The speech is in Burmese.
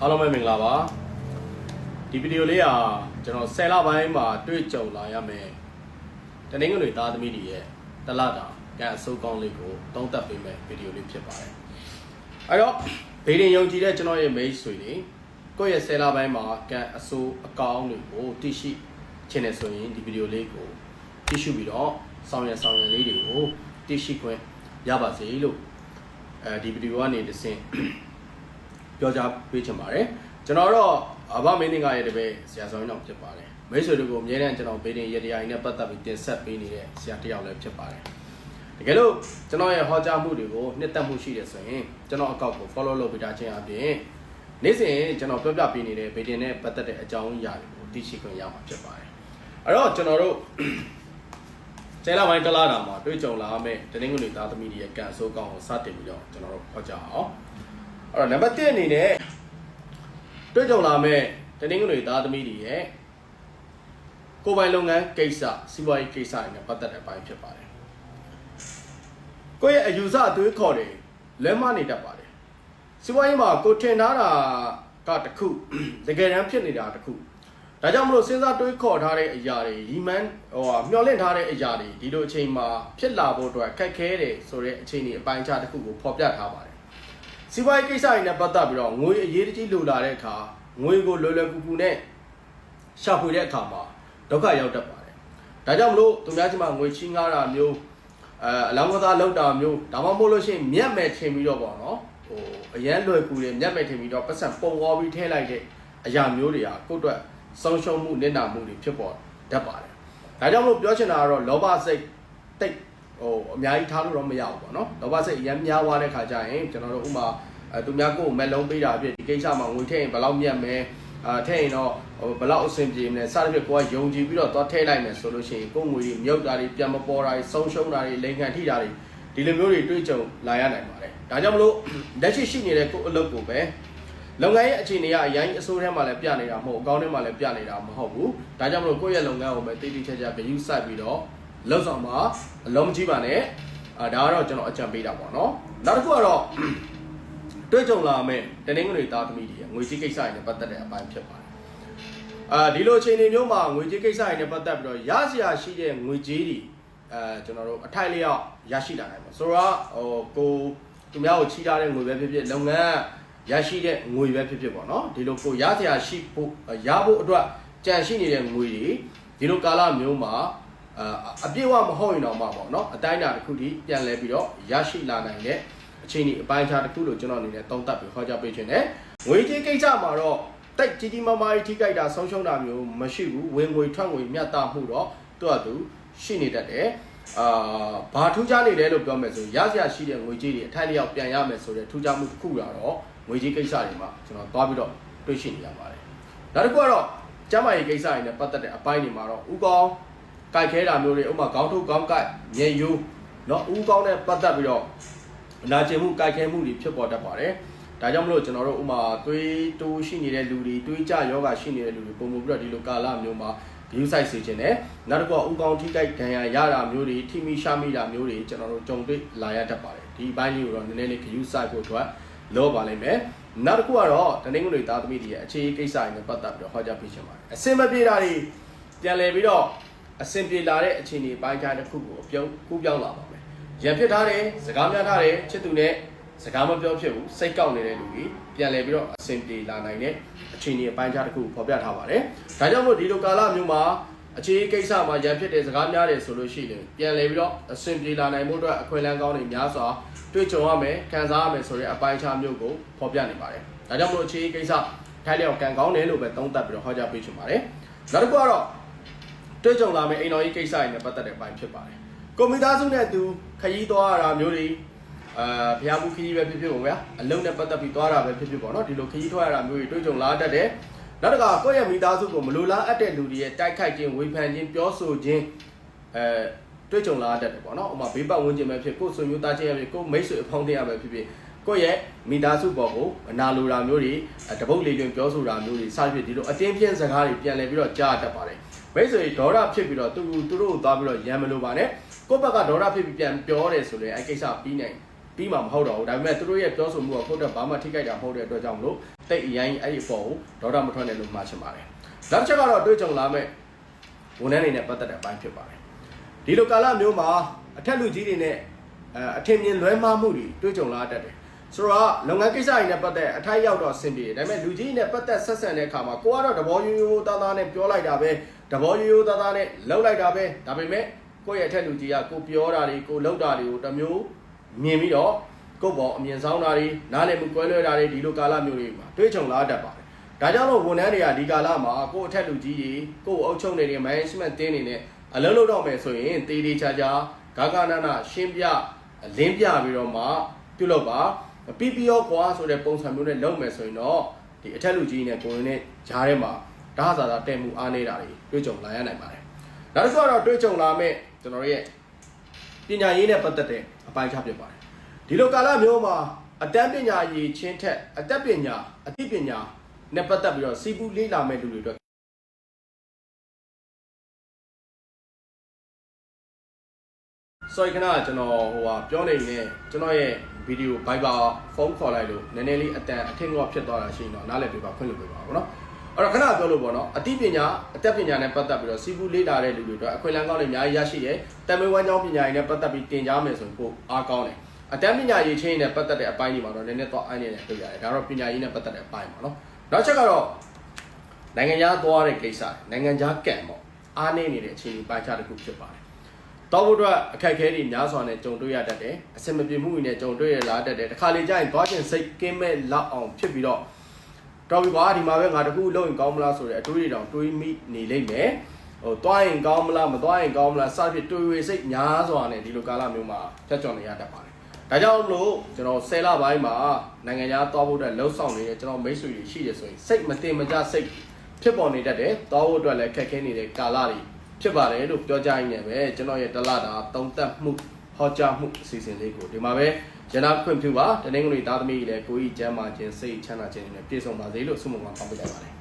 အားလုံးပဲမင်္ဂလာပါဒီဗီဒီယိုလေးကကျွန်တော်10လပိုင်းမှာတွေ့ကြုံလာရမယ်တနင်္ဂနွေသားသမီးတွေရဲ့တလတာကန်အစိုးကောင်းလေးကိုတုံးသက်ပေးမယ်ဗီဒီယိုလေးဖြစ်ပါတယ်အဲ့တော့ဗီဒီယိုယုံကြည်တဲ့ကျွန်တော်ရဲ့ mail ဆွေတွေကိုယ့်ရဲ့10လပိုင်းမှာကန်အစိုးအကောင်းတွေကိုသိရှိချင်တယ်ဆိုရင်ဒီဗီဒီယိုလေးကိုကြည့်ရှုပြီးတော့ဆောင်ရဆောင်ရလေးတွေကိုသိရှိခွင့်ရပါစေလို့အဲဒီဗီဒီယိုကနေတစ်ဆင့် ပြောကြားပေးချင်ပါတယ်ကျွန်တော်တော့အဘမင်းတင်ကရဲ့တပည့်ဆရာဆောင်ရင်တော့ဖြစ်ပါတယ်မိတ်ဆွေတို့ကိုအမြဲတမ်းကျွန်တော်ဗေဒင်ရတရားကြီးနဲ့ပတ်သက်ပြီးတင်ဆက်ပေးနေတဲ့ဆရာတစ်ယောက်လည်းဖြစ်ပါတယ်တကယ်လို့ကျွန်တော်ရဲ့ဟောကြားမှုတွေကိုနှစ်သက်မှုရှိတယ်ဆိုရင်ကျွန်တော်အကောက်ကို follow လုပ်ပေးကြခြင်းအပြင်နေ့စဉ်ကျွန်တော်ပြောပြပေးနေတဲ့ဗေဒင်နဲ့ပတ်သက်တဲ့အကြောင်းအရာတွေကိုသိရှိခွင့်ရမှာဖြစ်ပါတယ်အဲ့တော့ကျွန်တော်တို့ကျဲလာပိုင်းတလားတာမှာတွေ့ကြုံလာမယ့်တနင်္ဂနွေသားသမီးတွေရဲ့ကံအဆိုးကောင်းကိုစတင်ပြီးတော့ကျွန်တော်တို့ဟောကြားအောင် အဲ့တော့နံပါတ်1အနေနဲ့တွေ့ကြုံလာမဲ့တနင်္ဂနွေသားသမီးတွေရဲ့ကိုယ်ပိုင်လုပ်ငန်းကိစ္စစီးပွားရေးကိစ္စတွေနဲ့ပတ်သက်တဲ့အပိုင်းဖြစ်ပါတယ်။ကိုယ့်ရဲ့အယူဆအသွေးခေါ်တွေလွဲမနေတတ်ပါတယ်။စီးပွားရေးမှာကိုထင်ထားတာကတစ်ခုတကယ်တမ်းဖြစ်နေတာတစ်ခုဒါကြောင့်မလို့စဉ်းစားတွေးခေါ်ထားတဲ့အရာတွေရီမန်ဟိုဟာမျှော်လင့်ထားတဲ့အရာတွေဒီလိုအချိန်မှာဖြစ်လာဖို့အတွက်ခက်ခဲတယ်ဆိုတဲ့အခြေအနေအပိုင်းခြားတစ်ခုကိုဖော်ပြထားပါတယ်။ စီးပွားရေးကိစ္စတွေနဲ့ပတ်သက်ပြီးတော့ငွေအရေးတကြီးလိုလာတဲ့အခါငွေကိုလွယ်လွယ်ကူကူနဲ့ရှာဖွေတဲ့အခါမှာဒုက္ခရောက်တတ်ပါတယ်။ဒါကြောင့်မလို့သူများချင်းမှာငွေချင်းငားတာမျိုးအဲအလောင်းကစားလောက်တာမျိုးဒါမှမဟုတ်လို့ရှိရင်မြက်မဲ့ထင်ပြီးတော့ပေါ့နော်ဟိုအရန်လွယ်ကူတယ်မြက်မဲ့ထင်ပြီးတော့ပတ်စံပုံဝေါ်ပြီးထဲလိုက်တဲ့အရာမျိုးတွေဟာကိုယ့်အတွက်ဆုံးရှုံးမှုနစ်နာမှုတွေဖြစ်ပေါ်တတ်ပါတယ်။ဒါကြောင့်မလို့ပြောချင်တာကတော့လောဘစိတ်တိတ် ဟိုအများကြီးထားလို့တော့မရဘူးပေါ့နော်လောဘစိတ်အရင်များသွားတဲ့ခါကျရင်ကျွန်တော်တို့ဥမာအဲသူများကိုယ်မက်လုံးပေးတာအဖြစ်ဒီကိစ္စမှာငွေထည့်ရင်ဘယ်လောက်မြတ်မယ်အာထည့်ရင်တော့ဟိုဘယ်လောက်အဆင်ပြေမလဲစသဖြင့်ကိုကယုံကြည်ပြီးတော့သွားထည့်လိုက်မယ်ဆိုလို့ရှိရင်ကိုယ်ငွေတွေမြုပ်တာတွေပြန်မပေါ်တာတွေဆုံးရှုံးတာတွေလိန်ခံထိတာတွေဒီလိုမျိုးတွေတွေ့ကြုံလာရနိုင်ပါတယ်ဒါကြောင့်မလို့လက်ရှိရှိနေတဲ့ကိုယ်အလုပ်ကိုပဲလုပ်ငန်းရဲ့အခြေအနေကအရင်အစိုးရထဲမှာလည်းပြနေတာမဟုတ်အကောင့်ထဲမှာလည်းပြနေတာမဟုတ်ဘူးဒါကြောင့်မလို့ကိုယ့်ရဲ့လုပ်ငန်းကိုပဲတိတိကျကျဂရုစိုက်ပြီးတော့ လောက်ဆောင်ပါအလုံးမကြီးပါနဲ့အာဒါကတော့ကျွန်တော်အကြံပေးတာပေါ့နော်နောက်တစ်ခုကတော့တွေ့ကြုံလာမယ့်တနင်္ဂနွေသားသမီးတွေရဲ့ငွေကြေးကိစ္စတွေနဲ့ပတ်သက်တဲ့အပိုင်းဖြစ်ပါတယ်အာဒီလိုအချိန်တွေမျိုးမှာငွေကြေးကိစ္စတွေနဲ့ပတ်သက်ပြီးတော့ရစရာရှိတဲ့ငွေကြေးတွေအဲကျွန်တော်တို့အထိုက်လျောက်ရရှိလာနိုင်ပါဆိုတော့ဟိုကိုသူများကိုချီးထားတဲ့ငွေပဲဖြစ်ဖြစ်လုပ်ငန်းရရှိတဲ့ငွေပဲဖြစ်ဖြစ်ပေါ့နော်ဒီလိုကိုရစရာရှိဖို့ရဖို့အတွက်ကြံရှိနေတဲ့ငွေတွေဒီလိုကာလမျိုးမှာ အာအပြည့်အဝမဟုတ်ရင်တော့မှပေါ့နော်အတိုင်းအတာတစ်ခုထိပြန်လဲပြီးတော့ရရှိလာနိုင်တဲ့အချိန်ကြီးအပိုင်းခြားတစ်ခုလို့ကျွန်တော်အနေနဲ့သုံးသပ်ပြီးဟောကြားပေးခြင်းနဲ့ငွေကြေးကိစ္စမှာတော့တိုက်ကြီးကြီးမားမားကြီးထိကြိုက်တာဆုံးရှုံးတာမျိုးမရှိဘူးဝင်ငွေထွက်ငွေမျှတမှုတော့သူ့အတူရှိနေတတ်တယ်အာဘာထူးခြားနေလဲလို့ပြောမယ်ဆိုရစရာရှိတဲ့ငွေကြေးတွေအထိုက်လျောက်ပြန်ရမယ်ဆိုတဲ့ထူးခြားမှုတစ်ခုကတော့ငွေကြေးကိစ္စတွေမှာကျွန်တော်သွားပြီးတော့တွေ့ရှိနေရပါတယ်နောက်တစ်ခုကတော့ကျမ်းမာရေးကိစ္စတွေနဲ့ပတ်သက်တဲ့အပိုင်းတွေမှာတော့ဥကောင်း ကြိုက်ခဲတာမျိုးတွေဥပမာခေါင်းထုတ်ခေါင်းကိုက်ညင်ယူเนาะဥကောင်းနဲ့ပတ်သက်ပြီးတော့ နာကျင်မှုကြိုက်ခဲမှုတွေဖြစ်ပေါ်တတ်ပါတယ်။ဒါကြောင့်မလို့ကျွန်တော်တို့ဥမာသွေးတိုးရှိနေတဲ့လူတွေသွေးကြယောဂရှိနေတဲ့လူတွေပုံမှန်ပြီးတော့ဒီလိုကာလမျိုးမှာ view site စေခြင်းနဲ့နောက်တစ်ခုကဥကောင်းထိကြိုက်ဒဏ်ရာရတာမျိုးတွေထိမိရှာမိတာမျိုးတွေကျွန်တော်တို့ကြုံတွေ့လာရတတ်ပါတယ်။ဒီဘိုင်းလေးကိုတော့နည်းနည်းလေး view site ဖို့အတွက်လောပါလိမ့်မယ်။နောက်တစ်ခုကတော့တနင်္ဂနွေသားသမီးတွေရဲ့အခြေကိစ္စတွေနဲ့ပတ်သက်ပြီးတော့ဟောကြားပေးချင်ပါတယ်။အစင်မပြေတာတွေပြန်လည်ပြီးတော့ အစင်ပြေလာတဲ့အခြေအနေပိုင်းခြားတစ်ခုကိုပြုံးကူးပြောင်းလာပါမယ်။ရံဖြစ်ထားတယ်စကားများထားတယ်ချစ်သူနဲ့စကားမပြောဖြစ်ဘူးစိတ်ကောက်နေတဲ့လူကြီးပြန်လဲပြီးတော့အဆင်ပြေလာနိုင်တဲ့အခြေအနေအပိုင်းခြားတစ်ခုဖော်ပြထားပါတယ်။ဒါကြောင့်မို့ဒီလိုကာလမျိုးမှာအခြေအနေကိစ္စမှာရံဖြစ်တဲ့စကားများတယ်ဆိုလို့ရှိရင်ပြန်လဲပြီးတော့အဆင်ပြေလာနိုင်မှုအတွက်အခွင့်အလမ်းကောင်းတွေများစွာတွေ့ကြုံရမယ်ခံစားရမယ်ဆိုတဲ့အပိုင်းခြားမျိုးကိုဖော်ပြနေပါတယ်။ဒါကြောင့်မို့အခြေအနေကိစ္စထိုက်လျောက်ကံကောင်းတယ်လို့ပဲသုံးသပ်ပြီးတော့ဟောကြားပေးချင်ပါတယ်။နောက်တစ်ခုကတော့ တွေ့ကြုံလာမယ့်အိမ်တော်ကြီးကိစ္စတွေနဲ့ပတ်သက်တဲ့အပိုင်းဖြစ်ပါတယ်။ကွန်ပျူတာစုနဲ့အတူခရီးသွားရတာမျိုးတွေအာဘုရားမှုခရီးပဲဖြစ်ဖြစ်ပေါ့ဗျာအလုံးနဲ့ပတ်သက်ပြီးသွားတာပဲဖြစ်ဖြစ်ပေါ့နော်ဒီလိုခရီးထွက်ရတာမျိုးတွေတွေ့ကြုံလာတတ်တယ်။နောက်တစ်ခါကိုယ့်ရဲ့မိသားစုကိုမလိုလားအပ်တဲ့လူတွေရဲ့တိုက်ခိုက်ခြင်းဝေဖန်ခြင်းပြောဆိုခြင်းအဲတွေ့ကြုံလာတတ်တယ်ပေါ့နော်။ဥပမာဘေးပတ်ဝန်းကျင်ပဲဖြစ်ကိုယ်ဆွေမျိုးသားချင်းရဖြစ်ကိုယ်မိတ်ဆွေအဖောင်းတရားပဲဖြစ်ဖြစ်ကိုယ့်ရဲ့မိသားစုပေါ်ကိုအနာလိုတာမျိုးတွေတပုတ်လေးတွင်ပြောဆိုတာမျိုးတွေစသဖြင့်ဒီလိုအတင်းပြင်းစကားတွေပြန်လည်ပြီးတော့ကြားတတ်ပါတယ်။ မိတ်ဆွေဒေါရဖြစ်ပြီးတော့သူသူတို့ကိုသွားပြီးတော့ရံမလို့ပါနဲ့ကိုယ့်ဘက်ကဒေါရဖြစ်ပြီးပြန်ပြောတယ်ဆိုရင်အဲကိစ္စပြီးနိုင်ပြီးမှမဟုတ်တော့ဘူးဒါပေမဲ့သူတို့ရဲ့ပြောဆိုမှုကကိုယ့်အတွက်ဘာမှထိခိုက်တာမဟုတ်တဲ့အတွက်ကြောင့်မလို့တိတ်အရင်အဲ့ဒီအပေါ်ကိုဒေါတာမထွက်နဲ့လို့မှားချင်ပါတယ်နောက်တစ်ချက်ကတော့တွေးကြုံလာမဲ့ဝန်ထမ်းတွေနဲ့ပတ်သက်တဲ့အပိုင်းဖြစ်ပါတယ်ဒီလိုကာလမျိုးမှာအထက်လူကြီးတွေနဲ့အဲအထင်မြင်လွဲမှားမှုတွေတွေးကြုံလာတတ်တယ် ဆိုတော့လုပ်ငန်းကိစ္စတွေနဲ့ပတ်သက်အထိုက်ရောက်တော့အဆင်ပြေတယ်ဒါပေမဲ့လူကြီးတွေနဲ့ပတ်သက်ဆက်ဆံတဲ့အခါမှာကိုကတော့တဘောရိုးရိုးသားသားနဲ့ပြောလိုက်တာပဲတဘောရိုးရိုးသားသားနဲ့လှုပ်လိုက်တာပဲဒါပေမဲ့ကိုယ့်ရဲ့အထက်လူကြီးကကိုပြောတာတွေကိုလှုပ်တာတွေကိုတစ်မျိုးမြင်ပြီးတော့ကိုယ့်ဘောအမြင်ဆောင်တာတွေနားလည်မှုကွဲလွဲတာတွေဒီလိုကာလမျိုးတွေမှာတွေးကြုံလာတတ်ပါတယ်ဒါကြောင့်လို့ဝန်ထမ်းတွေကဒီကာလမှာကိုယ့်အထက်လူကြီးတွေကိုယ့်အုပ်ချုပ်နေတဲ့ management တင်းနေနဲ့အလုပ်လုပ်တော့မယ်ဆိုရင်တေးသေးချာချာဂါဂနာနာရှင်းပြလင်းပြပြီးတော့မှပြုလုပ်ပါ PPO ကွာဆိုတဲ့ပုံစံမျိုးနဲ့လုပ်မယ်ဆိုရင်တော့ဒီအထက်လူကြီးနဲ့ကိုယ်နဲ့ဂျားထဲမှာဓာတ်စာသာတဲ့မှုအားနေတာတွေတွေ့ကြုံလာရနိုင်ပါတယ်။နောက်တစ်ခုကတော့တွေ့ကြုံလာမဲ့ကျွန်တော်တို့ရဲ့ပညာရေးနဲ့ပတ်သက်တဲ့အပိုင်းခြားဖြစ်ပါတယ်။ဒီလိုကာလမျိုးမှာအတန်းပညာရေးချင်းထက်အတတ်ပညာအသိပညာနဲ့ပတ်သက်ပြီးတော့စီပူလေးလာမဲ့လူတွေအတွက် sorry ခဏကျွန်တော်ဟိုဟာပြောနေနေကျွန်တော်ရဲ့ ဗီဒီယို Viber ဖုန်းခေါ်လိုက်လို့နည်းနည်းလေးအတန်အထင်ကဖြစ်သွားတာရှိရင်တော့နားလည်ပေးပါခွင့်လွှတ်ပေးပါဘောနော်အဲ့တော့ခဏပြောလို့ပေါ့နော်အသိပညာအတတ်ပညာနဲ့ပတ်သက်ပြီးတော့စီးပူးလေ့လာတဲ့လူတွေအတွက်အခွင့်အလမ်းကောင်းတွေအများကြီးရရှိတယ်။တမ်မေဝမ်းကြောင်းပညာရည်နဲ့ပတ်သက်ပြီးတင်ကြားမယ်ဆိုရင်ပိုအားကောင်းတယ်။အတတ်ပညာရည်ချင်းနဲ့ပတ်သက်တဲ့အပိုင်းတွေမှာတော့နည်းနည်းတော့အန်ရည်နဲ့တွေ့ရတယ်။ဒါတော့ပညာရည်နဲ့ပတ်သက်တဲ့အပိုင်းပေါ့နော်။နောက်ချက်ကတော့နိုင်ငံခြားသွားတဲ့ကိစ္စနိုင်ငံခြားကံပေါ့အားနည်းနေတဲ့အခြေအနေပိုင်းခြားတစ်ခုဖြစ်ပါတယ် တောက်ဖို့အတွက်အခက်အခဲတွေများစွာနဲ့ကြုံတွေ့ရတတ်တယ်အဆင်မပြေမှုတွေနဲ့ကြုံတွေ့ရလာတတ်တယ်တခါလေကြာရင်သွားချင်စိတ်ကင်းမဲ့လောက်အောင်ဖြစ်ပြီးတော့တော်ပြီကွာဒီမှာပဲငါတခုလုပ်ရင်ကောင်းမလားဆိုတဲ့အတွေးတွေတောင်တွေးမိနေလိမ့်မယ်ဟိုသွားရင်ကောင်းမလားမသွားရင်ကောင်းမလားစသဖြင့်တွေးဝေစိတ်များစွာနဲ့ဒီလိုကာလမျိုးမှာဖြတ်ကျော်နေရတတ်ပါတယ်ဒါကြောင့်မလို့ကျွန်တော်10လပိုင်းမှာနိုင်ငံခြားသွားဖို့အတွက်လှုပ်ဆောင်နေတဲ့ကျွန်တော်မိတ်ဆွေတွေရှိတယ်ဆိုရင်စိတ်မတင်မကြစိတ်ဖြစ်ပေါ်နေတတ်တယ်သွားဖို့အတွက်လည်းခက်ခဲနေတဲ့ကာလတွေ ဖြစ်ပါတယ်လို့ပြောကြရင်းနဲ့ပဲကျွန်တော်ရဲ့တလတာတုံသက်မှုဟောကြားမှုအစီအစဉ်လေးကိုဒီမှာပဲရနာခွင့်ပြုပါတနင်္ဂနွေသားသမီးကြီးလည်းကိုကြီးကျမ်းမာခြင်းစိတ်ချမ်းသာခြင်းနဲ့ပြည့်စုံပါစေလို့ဆုမွန်ကောင်းတောင်းပေးလိုက်ပါတယ်